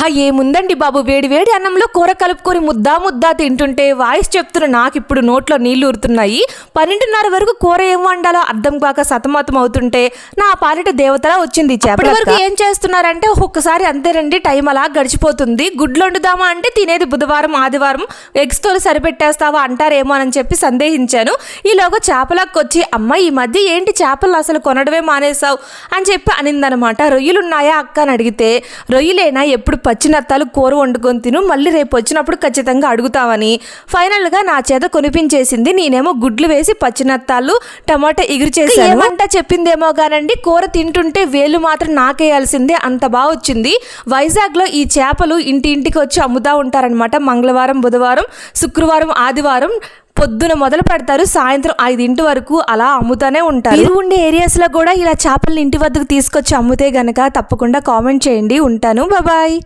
ఆహా ఏముందండి బాబు? వేడి వేడి అన్నంలో కూర కలుపుకొని ముద్దా ముద్దా తింటుంటే వాయిస్ చెప్తున్న నాకు ఇప్పుడు నోట్లో నీళ్ళు ఊరుతున్నాయి. పన్నెండున్నర వరకు కూర ఏం వండాలో అర్థం కాక సతమతం అవుతుంటే నా పాలిట దేవతలా వచ్చింది చేపటి వరకు ఏం చేస్తున్నారంటే ఒక్కొక్కసారి అంతేనండి టైం అలా గడిచిపోతుంది. గుడ్లు వండుదామా అంటే తినేది బుధవారం ఆదివారం. ఎగ్స్ తోలు సరిపెట్టేస్తావా అంటారేమో అని చెప్పి సందేహించాను. ఈలోగా చేపలకు వచ్చి అమ్మ ఈ మధ్య ఏంటి చేపలు అసలు కొనడమే మానేసావు అని చెప్పి అనిందనమాట. రొయ్యలున్నాయా అక్క? అని అడిగితే రొయ్యలేనా? ఎప్పుడు పచ్చినత్తాలు కూర వండుకొని తిను మళ్ళీ రేపు వచ్చినప్పుడు ఖచ్చితంగా అడుగుతావని. ఫైనల్గా నా చేత కొనిపించేసింది నేనేమో గుడ్లు వేసి పచ్చినత్తాలు టమాటా ఎగురు చేశాను. ఏమంట చెప్పిందేమో గానండి కూర తింటుంటే వేలు మాత్రం నాకేయాల్సిందే అంత బాగా వచ్చింది. వైజాగ్లో ఈ చేపలు ఇంటి ఇంటికి వచ్చి అమ్ముతా ఉంటారనమాట మంగళవారం బుధవారం శుక్రవారం ఆదివారం పొద్దున మొదలు పెడతారు. సాయంత్రం ఐదింటి వరకు అలా అమ్ముతానే ఉంటారు. మీరు ఉండే ఏరియాస్లో కూడా ఇలా చేపల్ని ఇంటి వద్దకు తీసుకొచ్చి అమ్ముతే గనక తప్పకుండా కామెంట్ చేయండి. ఉంటాను. బాయ్.